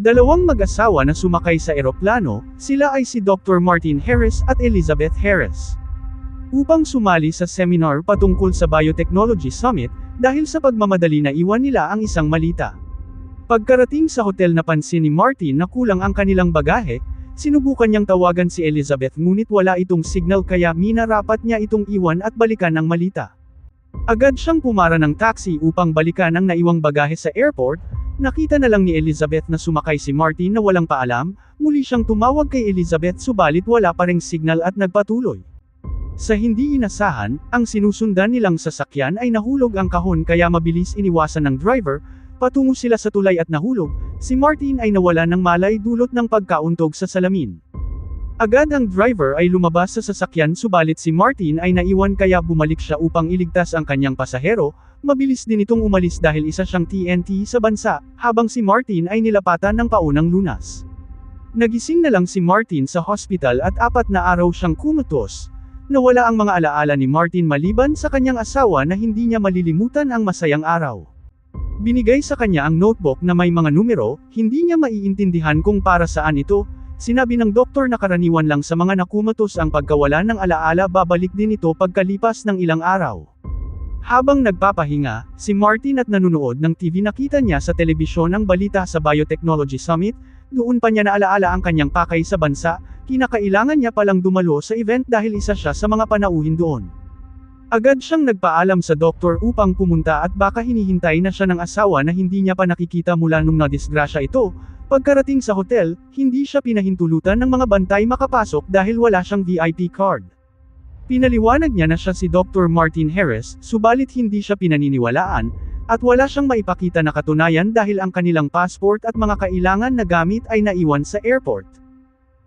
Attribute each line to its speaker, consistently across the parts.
Speaker 1: Dalawang mag-asawa na sumakay sa eroplano, sila ay si Dr. Martin Harris at Elizabeth Harris. Upang sumali sa seminar patungkol sa Biotechnology Summit, dahil sa pagmamadali na iwan nila ang isang malita. Pagkarating sa hotel napansin ni Martin na kulang ang kanilang bagahe, sinubukan niyang tawagan si Elizabeth ngunit wala itong signal kaya minarapat niya itong iwan at balikan ang malita. Agad siyang pumara ng taxi upang balikan ang naiwang bagahe sa airport, nakita na lang ni Elizabeth na sumakay si Martin na walang paalam, muli siyang tumawag kay Elizabeth subalit wala pa ring signal at nagpatuloy. Sa hindi inasahan, ang sinusundan nilang sasakyan ay nahulog ang kahon kaya mabilis iniwasan ng driver, patungo sila sa tulay at nahulog, si Martin ay nawala ng malay dulot ng pagkauntog sa salamin. Agad ang driver ay lumabas sa sasakyan subalit si Martin ay naiwan kaya bumalik siya upang iligtas ang kanyang pasahero, mabilis din itong umalis dahil isa siyang TNT sa bansa, habang si Martin ay nilapatan ng paunang lunas. Nagising na lang si Martin sa hospital at apat na araw siyang kumatos, nawala ang mga alaala ni Martin maliban sa kanyang asawa na hindi niya malilimutan ang masayang araw. Binigay sa kanya ang notebook na may mga numero, hindi niya maiintindihan kung para saan ito, sinabi ng doktor na karaniwan lang sa mga nakumatos ang pagkawala ng alaala babalik din ito pagkalipas ng ilang araw. Habang nagpapahinga, si Martin at nanunood ng TV nakita niya sa telebisyon ang balita sa Biotechnology Summit, doon pa niya naalaala ang kanyang pakay sa bansa, kinakailangan niya palang dumalo sa event dahil isa siya sa mga panauhin doon. Agad siyang nagpaalam sa doktor upang pumunta at baka hinihintay na siya ng asawa na hindi niya pa nakikita mula nung nadisgrasya ito, pagkarating sa hotel, hindi siya pinahintulutan ng mga bantay makapasok dahil wala siyang VIP card. Pinaliwanag niya na siya si Dr. Martin Harris, subalit hindi siya pinaniniwalaan, at wala siyang maipakita na katunayan dahil ang kanilang passport at mga kailangan na gamit ay naiwan sa airport.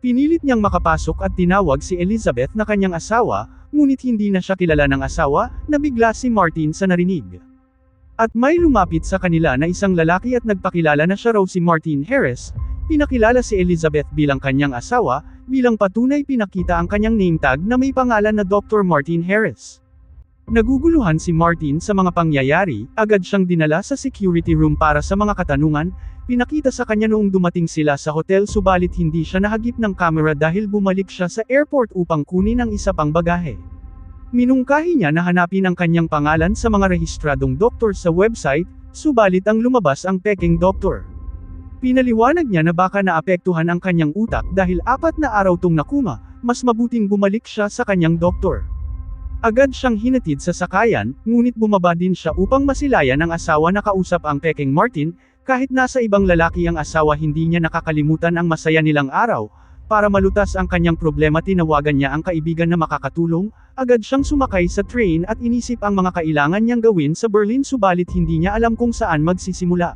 Speaker 1: Pinilit niyang makapasok at tinawag si Elizabeth na kanyang asawa, ngunit hindi na siya kilala ng asawa, nabigla si Martin sa narinig. At may lumapit sa kanila na isang lalaki at nagpakilala na siya raw si Martin Harris, pinakilala si Elizabeth bilang kanyang asawa, bilang patunay pinakita ang kanyang name tag na may pangalan na Dr. Martin Harris. Naguguluhan si Martin sa mga pangyayari, agad siyang dinala sa security room para sa mga katanungan, pinakita sa kanya noong dumating sila sa hotel subalit hindi siya nahagip ng kamera dahil bumalik siya sa airport upang kunin ang isa pang bagahe. Minungkahi niya na hanapin ang kanyang pangalan sa mga rehistradong doktor sa website, subalit ang lumabas ang peking doktor. Pinaliwanag niya na baka naapektuhan ang kanyang utak dahil apat na araw tong nakuma, mas mabuting bumalik siya sa kanyang doktor. Agad siyang hinatid sa sakayan, ngunit bumaba din siya upang masilayan ang asawa na kausap ang Peking Martin, kahit nasa ibang lalaki ang asawa hindi niya nakakalimutan ang masaya nilang araw, para malutas ang kanyang problema tinawagan niya ang kaibigan na makakatulong, agad siyang sumakay sa train at inisip ang mga kailangan niyang gawin sa Berlin subalit hindi niya alam kung saan magsisimula.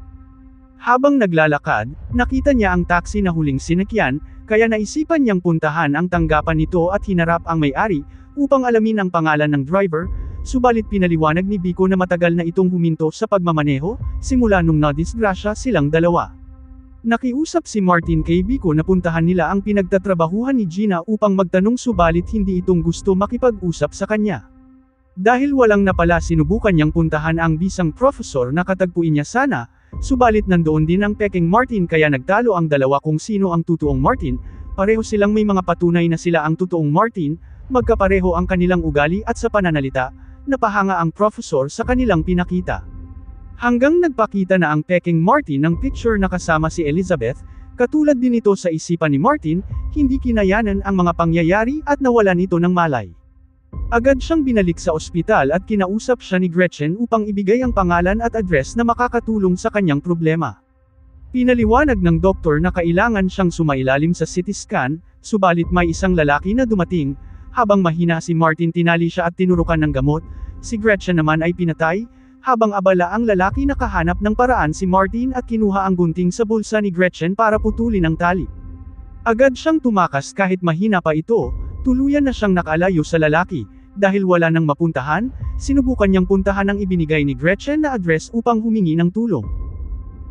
Speaker 1: Habang naglalakad, nakita niya ang taxi na huling sinakyan, kaya naisipan niyang puntahan ang tanggapan nito at hinarap ang may-ari, upang alamin ang pangalan ng driver, subalit pinaliwanag ni Biko na matagal na itong huminto sa pagmamaneho, simula nung nadisgrasya silang dalawa. Nakiusap si Martin kay Biko na puntahan nila ang pinagtatrabahuhan ni Gina upang magtanong subalit hindi itong gusto makipag-usap sa kanya. Dahil walang napala sinubukan niyang puntahan ang bisang profesor na katagpuin niya sana, subalit nandoon din ang Peking Martin kaya nagtalo ang dalawa kung sino ang totoong Martin, pareho silang may mga patunay na sila ang totoong Martin, magkapareho ang kanilang ugali at sa pananalita, napahanga ang profesor sa kanilang pinakita. Hanggang nagpakita na ang Peking Martin ng picture na kasama si Elizabeth, katulad din ito sa isipan ni Martin, hindi kinayanan ang mga pangyayari at nawalan ito ng malay. Agad siyang binalik sa ospital at kinausap siya ni Gretchen upang ibigay ang pangalan at address na makakatulong sa kanyang problema. Pinaliwanag ng doktor na kailangan siyang sumailalim sa CT scan, subalit may isang lalaki na dumating, habang mahina si Martin tinali siya at tinurukan ng gamot, si Gretchen naman ay pinatay, habang abala ang lalaki nakahanap ng paraan si Martin at kinuha ang gunting sa bulsa ni Gretchen para putulin ang tali. Agad siyang tumakas kahit mahina pa ito, tuluyan na siyang nakalayo sa lalaki, dahil wala nang mapuntahan, sinubukan niyang puntahan ang ibinigay ni Gretchen na address upang humingi ng tulong.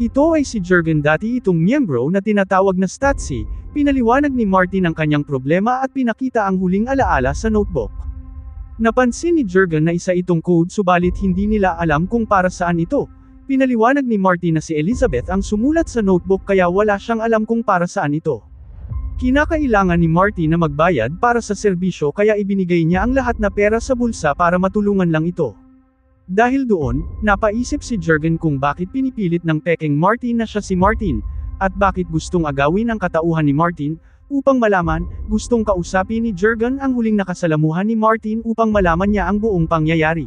Speaker 1: Ito ay si Jurgen dati itong miyembro na tinatawag na Statsi, pinaliwanag ni Martin ang kanyang problema at pinakita ang huling alaala sa notebook. Napansin ni Jurgen na isa itong code subalit hindi nila alam kung para saan ito, Pinaliwanag ni Martin na si Elizabeth ang sumulat sa notebook kaya wala siyang alam kung para saan ito. Kinakailangan ni Martin na magbayad para sa serbisyo kaya ibinigay niya ang lahat na pera sa bulsa para matulungan lang ito. Dahil doon, napaisip si Jurgen kung bakit pinipilit ng peking Martin na siya si Martin, at bakit gustong agawin ang katauhan ni Martin, upang malaman, gustong kausapin ni Jurgen ang huling nakasalamuhan ni Martin upang malaman niya ang buong pangyayari.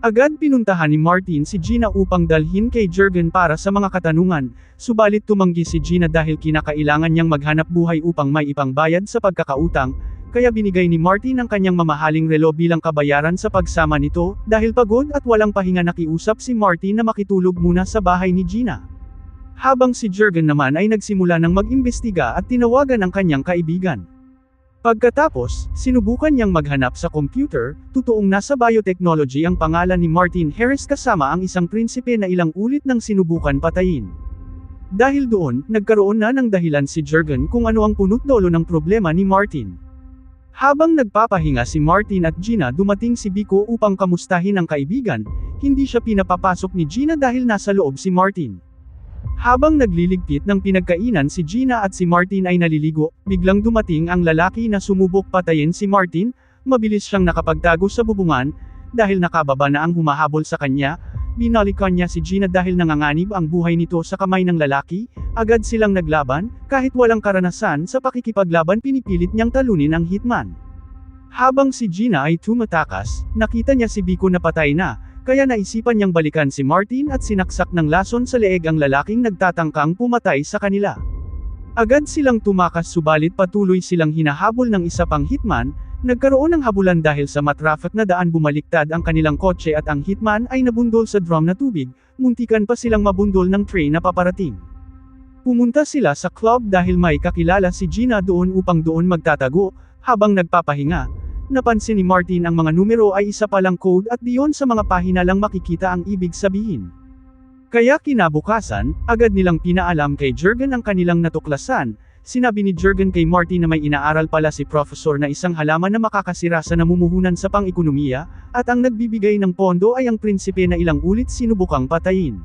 Speaker 1: Agad pinuntahan ni Martin si Gina upang dalhin kay Jurgen para sa mga katanungan, subalit tumanggi si Gina dahil kinakailangan niyang maghanap buhay upang may ipangbayad sa pagkakautang, kaya binigay ni Martin ang kanyang mamahaling relo bilang kabayaran sa pagsama nito, dahil pagod at walang pahinga nakiusap si Martin na makitulog muna sa bahay ni Gina. Habang si Jurgen naman ay nagsimula ng mag-imbestiga at tinawagan ang kanyang kaibigan. Pagkatapos, sinubukan niyang maghanap sa computer, totoong nasa biotechnology ang pangalan ni Martin Harris kasama ang isang prinsipe na ilang ulit nang sinubukan patayin. Dahil doon, nagkaroon na ng dahilan si Jurgen kung ano ang punot dolo ng problema ni Martin. Habang nagpapahinga si Martin at Gina dumating si Biko upang kamustahin ang kaibigan, hindi siya pinapapasok ni Gina dahil nasa loob si Martin. Habang nagliligpit ng pinagkainan si Gina at si Martin ay naliligo, biglang dumating ang lalaki na sumubok patayin si Martin, mabilis siyang nakapagtago sa bubungan, dahil nakababa na ang humahabol sa kanya, binalikan niya si Gina dahil nanganganib ang buhay nito sa kamay ng lalaki, agad silang naglaban, kahit walang karanasan sa pakikipaglaban pinipilit niyang talunin ang hitman. Habang si Gina ay tumatakas, nakita niya si Biko na patay na, kaya naisipan niyang balikan si Martin at sinaksak ng lason sa leeg ang lalaking nagtatangkang pumatay sa kanila. Agad silang tumakas subalit patuloy silang hinahabol ng isa pang hitman, nagkaroon ng habulan dahil sa matraffic na daan bumaliktad ang kanilang kotse at ang hitman ay nabundol sa drum na tubig, muntikan pa silang mabundol ng train na paparating. Pumunta sila sa club dahil may kakilala si Gina doon upang doon magtatago, habang nagpapahinga, napansin ni Martin ang mga numero ay isa palang code at diyon sa mga pahina lang makikita ang ibig sabihin. Kaya kinabukasan, agad nilang pinaalam kay Jurgen ang kanilang natuklasan, sinabi ni Jurgen kay Martin na may inaaral pala si Professor na isang halaman na makakasira sa namumuhunan sa pang-ekonomiya, at ang nagbibigay ng pondo ay ang prinsipe na ilang ulit sinubukang patayin.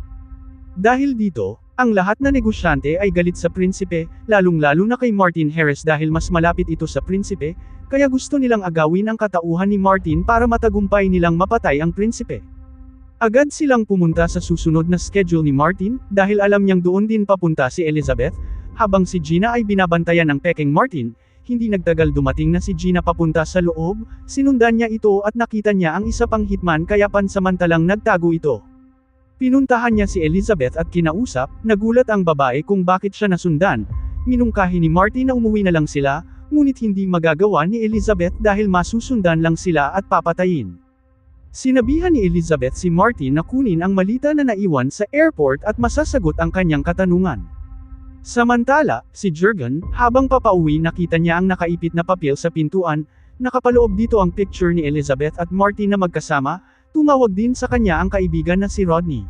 Speaker 1: Dahil dito, ang lahat na negosyante ay galit sa prinsipe, lalong-lalo na kay Martin Harris dahil mas malapit ito sa prinsipe, kaya gusto nilang agawin ang katauhan ni Martin para matagumpay nilang mapatay ang prinsipe. Agad silang pumunta sa susunod na schedule ni Martin, dahil alam niyang doon din papunta si Elizabeth, habang si Gina ay binabantayan ng peking Martin, hindi nagtagal dumating na si Gina papunta sa loob, sinundan niya ito at nakita niya ang isa pang hitman kaya pansamantalang nagtago ito. Pinuntahan niya si Elizabeth at kinausap, nagulat ang babae kung bakit siya nasundan, minungkahi ni Martin na umuwi na lang sila, ngunit hindi magagawa ni Elizabeth dahil masusundan lang sila at papatayin. Sinabihan ni Elizabeth si Martin na kunin ang malita na naiwan sa airport at masasagot ang kanyang katanungan. Samantala, si Jurgen, habang papauwi nakita niya ang nakaipit na papel sa pintuan, nakapaloob dito ang picture ni Elizabeth at Martin na magkasama, tumawag din sa kanya ang kaibigan na si Rodney.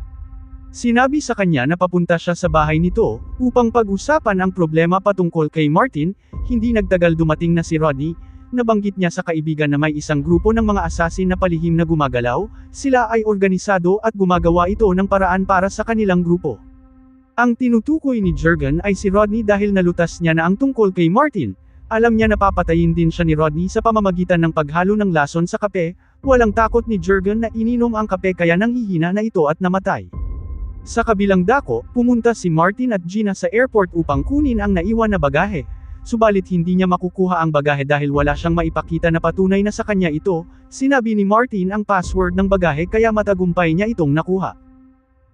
Speaker 1: Sinabi sa kanya na papunta siya sa bahay nito, upang pag-usapan ang problema patungkol kay Martin, hindi nagtagal dumating na si Rodney, nabanggit niya sa kaibigan na may isang grupo ng mga asasin na palihim na gumagalaw, sila ay organisado at gumagawa ito ng paraan para sa kanilang grupo. Ang tinutukoy ni Jurgen ay si Rodney dahil nalutas niya na ang tungkol kay Martin, alam niya na papatayin din siya ni Rodney sa pamamagitan ng paghalo ng lason sa kape, walang takot ni Jurgen na ininom ang kape kaya nanghihina na ito at namatay. Sa kabilang dako, pumunta si Martin at Gina sa airport upang kunin ang naiwan na bagahe. Subalit hindi niya makukuha ang bagahe dahil wala siyang maipakita na patunay na sa kanya ito, sinabi ni Martin ang password ng bagahe kaya matagumpay niya itong nakuha.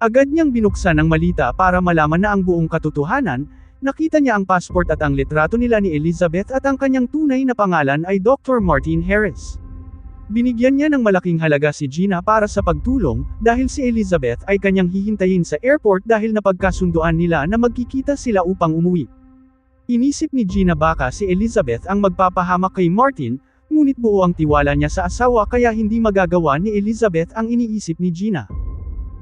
Speaker 1: Agad niyang binuksan ang malita para malaman na ang buong katotohanan, nakita niya ang passport at ang litrato nila ni Elizabeth at ang kanyang tunay na pangalan ay Dr. Martin Harris. Binigyan niya ng malaking halaga si Gina para sa pagtulong, dahil si Elizabeth ay kanyang hihintayin sa airport dahil napagkasunduan nila na magkikita sila upang umuwi. Inisip ni Gina baka si Elizabeth ang magpapahamak kay Martin, ngunit buo ang tiwala niya sa asawa kaya hindi magagawa ni Elizabeth ang iniisip ni Gina.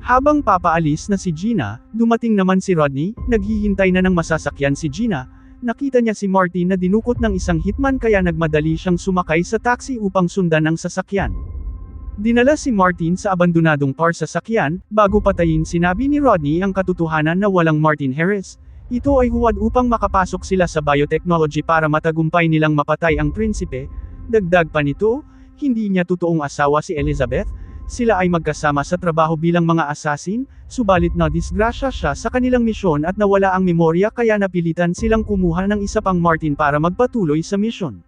Speaker 1: Habang papaalis na si Gina, dumating naman si Rodney, naghihintay na ng masasakyan si Gina, Nakita niya si Martin na dinukot ng isang hitman kaya nagmadali siyang sumakay sa taxi upang sundan ang sasakyan. Dinala si Martin sa abandonadong car sa sakyan, bago patayin sinabi ni Rodney ang katotohanan na walang Martin Harris. Ito ay huwad upang makapasok sila sa biotechnology para matagumpay nilang mapatay ang prinsipe. Dagdag pa nito, hindi niya totoong asawa si Elizabeth, sila ay magkasama sa trabaho bilang mga assassin, subalit na disgrasya siya sa kanilang misyon at nawala ang memorya kaya napilitan silang kumuha ng isa pang Martin para magpatuloy sa misyon.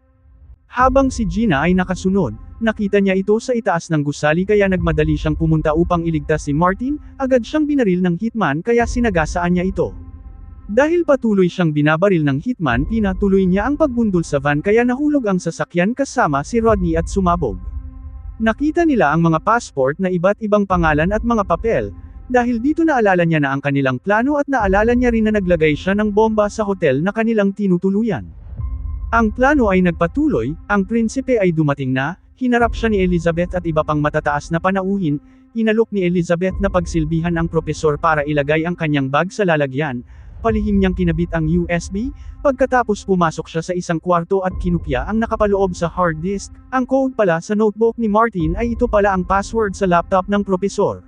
Speaker 1: Habang si Gina ay nakasunod, nakita niya ito sa itaas ng gusali kaya nagmadali siyang pumunta upang iligtas si Martin, agad siyang binaril ng hitman kaya sinagasaan niya ito. Dahil patuloy siyang binabaril ng hitman pinatuloy niya ang pagbundol sa van kaya nahulog ang sasakyan kasama si Rodney at sumabog. Nakita nila ang mga passport na iba't ibang pangalan at mga papel, dahil dito naalala niya na ang kanilang plano at naalala niya rin na naglagay siya ng bomba sa hotel na kanilang tinutuluyan. Ang plano ay nagpatuloy, ang prinsipe ay dumating na, hinarap siya ni Elizabeth at iba pang matataas na panauhin, inalok ni Elizabeth na pagsilbihan ang propesor para ilagay ang kanyang bag sa lalagyan, palihim niyang kinabit ang USB, pagkatapos pumasok siya sa isang kwarto at kinupya ang nakapaloob sa hard disk, ang code pala sa notebook ni Martin ay ito pala ang password sa laptop ng propesor.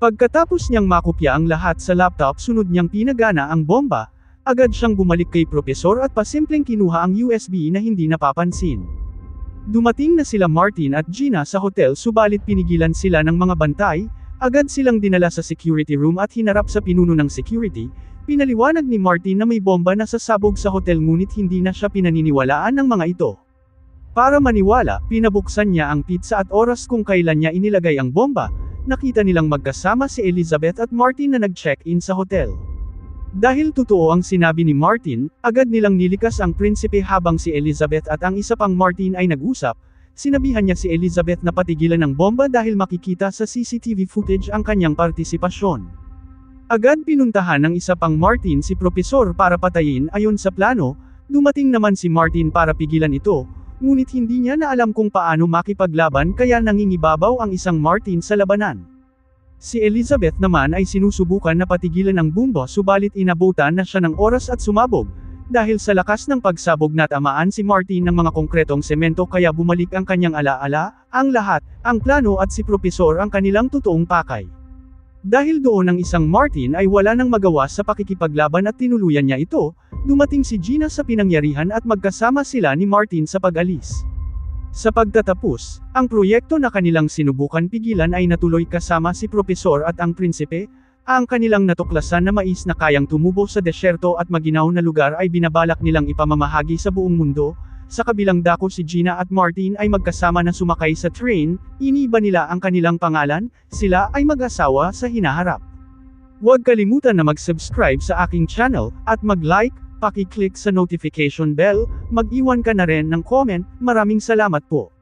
Speaker 1: Pagkatapos niyang makopya ang lahat sa laptop sunod niyang pinagana ang bomba, agad siyang bumalik kay propesor at pasimpleng kinuha ang USB na hindi napapansin. Dumating na sila Martin at Gina sa hotel subalit pinigilan sila ng mga bantay, agad silang dinala sa security room at hinarap sa pinuno ng security, pinaliwanag ni Martin na may bomba na sasabog sa hotel ngunit hindi na siya pinaniniwalaan ng mga ito. Para maniwala, pinabuksan niya ang pizza at oras kung kailan niya inilagay ang bomba, nakita nilang magkasama si Elizabeth at Martin na nag-check-in sa hotel. Dahil totoo ang sinabi ni Martin, agad nilang nilikas ang prinsipe habang si Elizabeth at ang isa pang Martin ay nag-usap, sinabihan niya si Elizabeth na patigilan ng bomba dahil makikita sa CCTV footage ang kanyang partisipasyon. Agad pinuntahan ng isa pang Martin si Propesor para patayin ayon sa plano, dumating naman si Martin para pigilan ito, ngunit hindi niya na alam kung paano makipaglaban kaya nangingibabaw ang isang Martin sa labanan. Si Elizabeth naman ay sinusubukan na patigilan ang bumba subalit inabutan na siya ng oras at sumabog, dahil sa lakas ng pagsabog natamaan si Martin ng mga konkretong semento kaya bumalik ang kanyang alaala, ang lahat, ang plano at si Propesor ang kanilang totoong pakay. Dahil doon ang isang Martin ay wala nang magawa sa pakikipaglaban at tinuluyan niya ito, dumating si Gina sa pinangyarihan at magkasama sila ni Martin sa pag-alis. Sa pagtatapos, ang proyekto na kanilang sinubukan pigilan ay natuloy kasama si Propesor at ang prinsipe, ang kanilang natuklasan na mais na kayang tumubo sa desyerto at maginaw na lugar ay binabalak nilang ipamamahagi sa buong mundo, sa kabilang dako si Gina at Martin ay magkasama na sumakay sa train, iniba nila ang kanilang pangalan, sila ay mag-asawa sa hinaharap. Huwag kalimutan na mag-subscribe sa aking channel, at mag-like, paki-click sa notification bell, mag-iwan ka na rin ng comment, maraming salamat po.